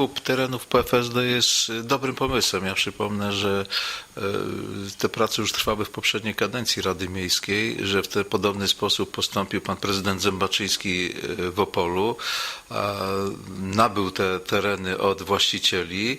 zakup terenów po FSD jest y, dobrym pomysłem. Ja przypomnę, że y, te prace już trwały w poprzedniej kadencji Rady Miejskiej, że w ten podobny sposób postąpił pan prezydent Zębaczyński y, w Opolu. Nabył te tereny od właścicieli.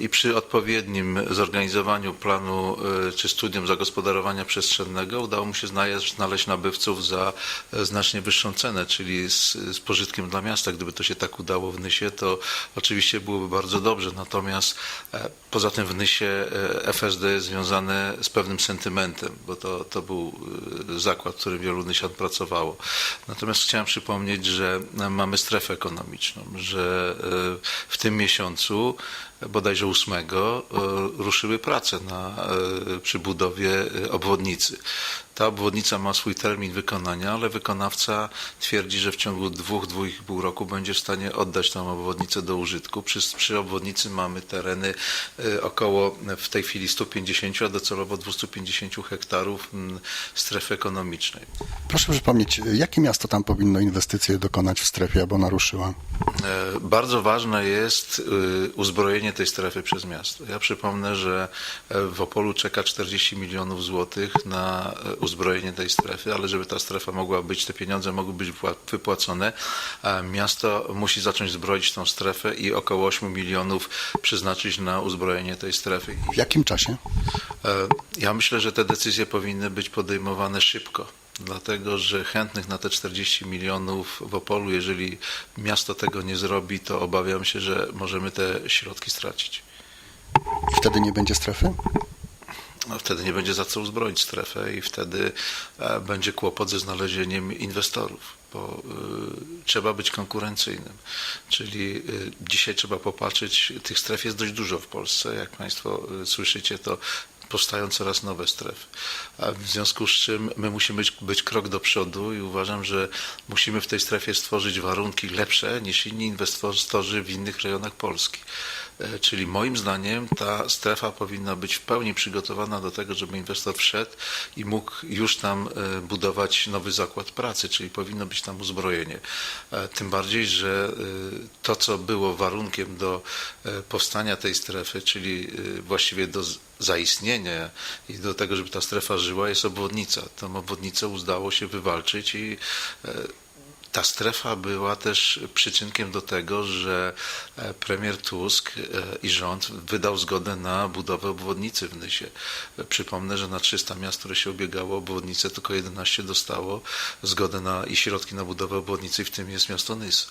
I przy odpowiednim zorganizowaniu planu y, czy studium zagospodarowania przestrzennego udało mu się znaleźć, nabywców za e, znacznie wyższą cenę, czyli z, z pożytkiem dla miasta. Gdyby to się tak udało w Nysie, to oczywiście byłoby bardzo dobrze. Natomiast e, poza tym w Nysie e, FSD jest związane z pewnym sentymentem, bo to, to był e, zakład, w którym wielu Nysian pracowało. Natomiast chciałem przypomnieć, że e, mamy strefę ekonomiczną, że e, w tym miesiącu bodajże 8 e, ruszyły prace na, e, przy budowie e, obwodnicy. Ta obwodnica ma swój termin wykonania, ale wykonawca twierdzi, że w ciągu dwóch, dwóch i pół roku będzie w stanie oddać tą obwodnicę do użytku. Przy, przy obwodnicy mamy tereny około w tej chwili 150, a docelowo 250 hektarów strefy ekonomicznej. Proszę przypomnieć, jakie miasto tam powinno inwestycje dokonać w strefie, aby ona ruszyła? E, Bardzo ważne jest y, uzbrojenie tej strefy przez miasto. Ja przypomnę, że e, w Opolu czeka 40 milionów złotych na e, uzbrojenie tej strefy, ale żeby ta strefa mogła być, te pieniądze mogły być wypła- wypłacone, e, miasto musi zacząć zbroić tą strefę i około 8 milionów przeznaczyć na uzbrojenie tej strefy. W jakim czasie? E, Ja myślę, że te decyzje powinny być podejmowane szybko. Dlatego, że chętnych na te 40 milionów w Opolu, jeżeli miasto tego nie zrobi, to obawiam się, że możemy te środki stracić. I wtedy nie będzie strefy? No, wtedy nie będzie za co uzbroić strefę i wtedy e, będzie kłopot ze znalezieniem inwestorów, bo y, trzeba być konkurencyjnym. Czyli y, dzisiaj trzeba popatrzeć, tych stref jest dość dużo w Polsce. Jak Państwo słyszycie, to powstają coraz nowe strefy. A w związku z czym my musimy być, być krok do przodu i uważam, że musimy w tej strefie stworzyć warunki lepsze niż inni inwestorzy w innych rejonach Polski. E, Czyli moim zdaniem ta strefa powinna być w pełni przygotowana do tego, żeby inwestor wszedł i mógł już tam e, budować nowy zakład pracy, czyli powinno być tam uzbrojenie. E, Tym bardziej, że to, co było warunkiem do powstania tej strefy, czyli właściwie do zaistnienia i do tego, żeby ta strefa żyła, jest obwodnica. Tą obwodnicę udało się wywalczyć i ta strefa była też przyczynkiem do tego, że e, premier Tusk e, i rząd wydał zgodę na budowę obwodnicy w Nysie. E, Przypomnę, że na 300 miast, które się ubiegało obwodnicę, tylko 11 dostało zgodę na i środki na budowę obwodnicy, w tym jest miasto Nys.